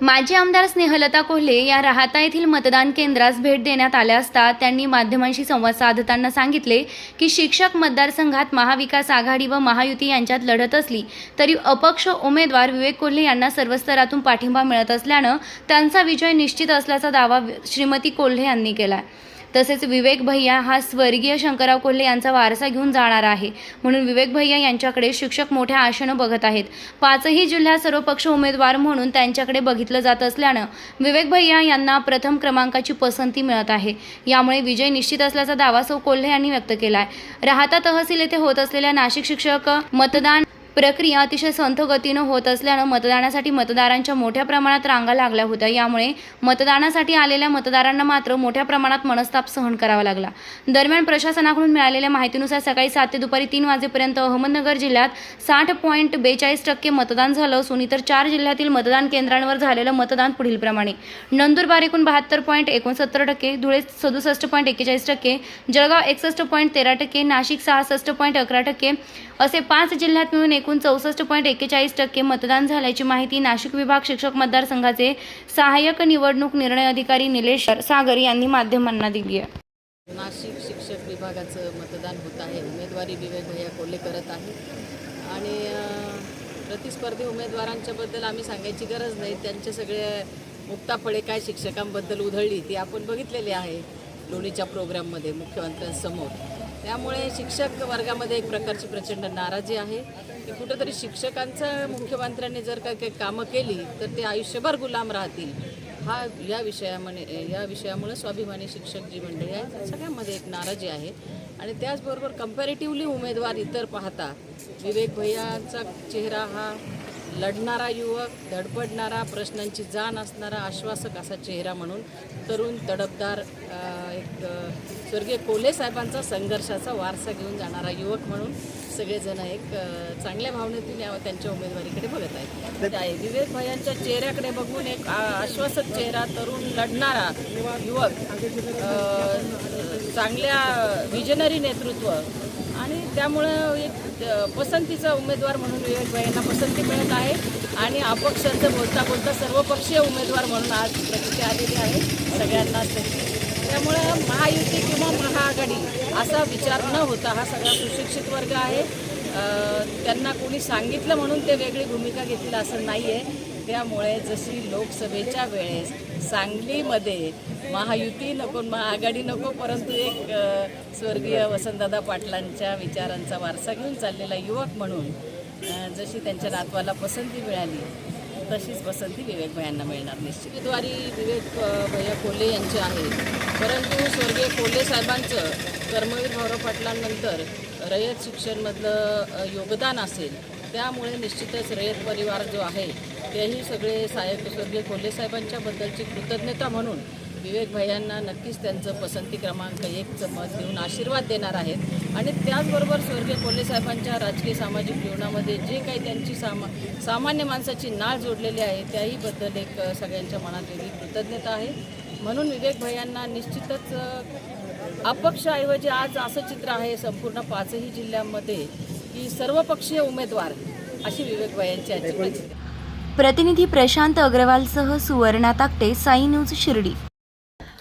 माजी आमदार स्नेहलता कोल्हे या राहता येथील मतदान केंद्रास भेट देण्यात आल्या असता त्यांनी माध्यमांशी संवाद साधताना सांगितले की शिक्षक मतदारसंघात महाविकास आघाडी व महायुती यांच्यात लढत असली तरी अपक्ष उमेदवार विवेक कोल्हे यांना सर्व स्तरातून पाठिंबा मिळत असल्यानं त्यांचा विजय निश्चित असल्याचा दावा श्रीमती कोल्हे यांनी केला तसेच विवेक भैया हा स्वर्गीय शंकरराव कोल्हे यांचा वारसा घेऊन जाणार आहे. म्हणून विवेक भैया यांच्याकडे शिक्षक मोठ्या आशेनं बघत आहेत. पाचही जिल्ह्यात सर्वपक्ष उमेदवार म्हणून त्यांच्याकडे बघितलं जात असल्यानं विवेक भैया यांना प्रथम क्रमांकाची पसंती मिळत आहे. यामुळे विजय निश्चित असल्याचा दावा सौ कोल्हे यांनी व्यक्त केला आहे राहता तहसील येथे होत असलेल्या नाशिक शिक्षक मतदान प्रक्रिया अतिशय संथ गतीनं होत असल्यानं मतदानासाठी मतदारांच्या मोठ्या प्रमाणात रांगा लागल्या होत्या. यामुळे मतदानासाठी आलेल्या मतदारांना मात्र मोठ्या प्रमाणात मनस्ताप सहन करावा लागला. दरम्यान प्रशासनाकडून मिळालेल्या माहितीनुसार सकाळी सात ते दुपारी तीन वाजेपर्यंत अहमदनगर जिल्ह्यात साठ पॉईंट बेचाळीस टक्के मतदान झालं असून इतर चार जिल्ह्यातील मतदान केंद्रांवर झालेलं मतदान पुढीलप्रमाणे नंदुरबार एकूण बहात्तर पॉईंट एकोणसत्तर टक्के धुळे सदुसष्ट पॉईंट एक्केचाळीस टक्के जळगाव एकसष्ट पॉईंट तेरा टक्के नाशिक सहासष्ट पॉईंट अकरा टक्के असे पाच जिल्ह्यात मिळून एकूण चौसष्ट पॉईंट एक्केचाळीस टक्के मतदान झाल्याची माहिती नाशिक विभाग शिक्षक मतदारसंघाचे सहाय्यक निवडणूक निर्णय अधिकारी निलेश सागर यांनी माध्यमांना दिली आहे. नाशिक शिक्षक विभागाचं मतदान होत आहे. उमेदवारी विवेक भैया कोल्हे करत आहे आणि प्रतिस्पर्धी उमेदवारांच्याबद्दल आम्ही सांगायची गरज नाही. त्यांचे सगळे मुक्ताफळे काय शिक्षकांबद्दल उधळली ती आपण बघितलेली आहे लोणीच्या प्रोग्राममध्ये मुख्यमंत्र्यांसमोर. त्यामुळे शिक्षक वर्गामध्ये एक प्रकारची प्रचंड नाराजी आहे. की कुठंतरी शिक्षकांचं मुख्यमंत्र्यांनी जर का काही कामं केली तर ते आयुष्यभर गुलाम राहतील. हा या विषयामुळे या विषयामुळे स्वाभिमानी शिक्षक जी मंडळी आहे त्या सगळ्यांमध्ये एक नाराजी आहे. आणि त्याचबरोबर कम्पॅरेटिव्हली उमेदवार इतर पाहता विवेक भैयाचा चेहरा हा लढणारा युवक धडपडणारा प्रश्नांची जाण असणारा आश्वासक असा चेहरा म्हणून तरुण तडफदार एक स्वर्गीय कोल्हे साहेबांचा संघर्षाचा वारसा घेऊन जाणारा युवक म्हणून सगळेजण एक चांगल्या भावनेतून या त्यांच्या उमेदवारीकडे बघत आहेत. विवेक भैयांच्या चेहऱ्याकडे बघून एक आश्वासक चेहरा तरुण लढणारा युवक चांगल्या विजनरी नेतृत्व आणि त्यामुळं एक पसंतीचा उमेदवार म्हणून विवेक यांना पसंती मिळत आहे आणि अपक्षांचं बोलता बोलता सर्वपक्षीय उमेदवार म्हणून आज प्रचिती आलेली आहे सगळ्यांना त्यामुळं महायुती किंवा महाआघाडी असा विचार न होता हा सगळा सुशिक्षित वर्ग आहे. त्यांना कोणी सांगितलं म्हणून ते वेगळी भूमिका घेतली असं नाही आहे त्यामुळे जशी लोकसभेच्या वेळेस सांगलीमध्ये महायुती नको महाआघाडी नको परंतु एक स्वर्गीय वसंतदादा पाटलांच्या विचारांचा वारसा घेऊन चाललेला युवक म्हणून जशी त्यांच्या नातवाला पसंती मिळाली तशीच पसंती विवेक भयांना मिळणार निश्चित. उमेदवारी विवेक भैया कोल्हे यांचे आहे. परंतु स्वर्गीय कोल्हे साहेबांचं कर्मवीर भाऊराव पाटलांनंतर रयत शिक्षणमधलं योगदान असेल त्यामुळे निश्चितच रयत परिवार जो आहे तेही सगळे साहेब स्वर्गीय कोल्हे साहेबांच्याबद्दलची कृतज्ञता म्हणून विवेक भैयांना नक्कीच त्यांचं पसंती क्रमांक एकचं मत देऊन आशीर्वाद देणार आहेत. आणि त्याचबरोबर स्वर्गीय कोल्हे साहेबांच्या राजकीय सामाजिक जीवनामध्ये जे काही त्यांची सामा सामान्य माणसाची नाळ जोडलेली आहे त्याहीबद्दल एक सगळ्यांच्या मनात वेगळी कृतज्ञता आहे. म्हणून विवेक भैयांना निश्चितच अपक्षऐवजी अपक्षाऐवजी आज असं चित्र आहे संपूर्ण पाचही जिल्ह्यांमध्ये की सर्वपक्षीय उमेदवार अशी विवेक भैयांची आजची प्रतिनिधी प्रशांत अग्रवालसह सुवर्णा ताकटे साई न्यूज शिर्डी.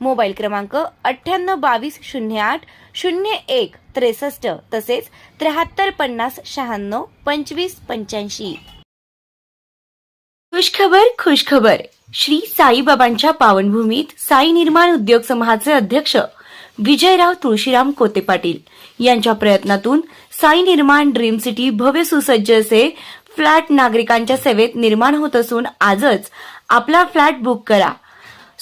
मोबाईल क्रमांक अठ्ठ्याण्णव बावीस शून्य आठ शून्य एक त्रेसष्ट तसेच त्र्याहत्तर पन्नास शहाण्णव पंचवीस पंच्याऐंशी. खुशखबर खुशखबर. श्री साईबाबांच्या पावनभूमीत साई निर्माण उद्योग समूहाचे अध्यक्ष विजयराव तुळशीराम कोते पाटील यांच्या प्रयत्नातून साई निर्माण ड्रीम सिटी भव्य सुसज्ज असे फ्लॅट नागरिकांच्या सेवेत निर्माण होत असून आजच आपला फ्लॅट बुक करा.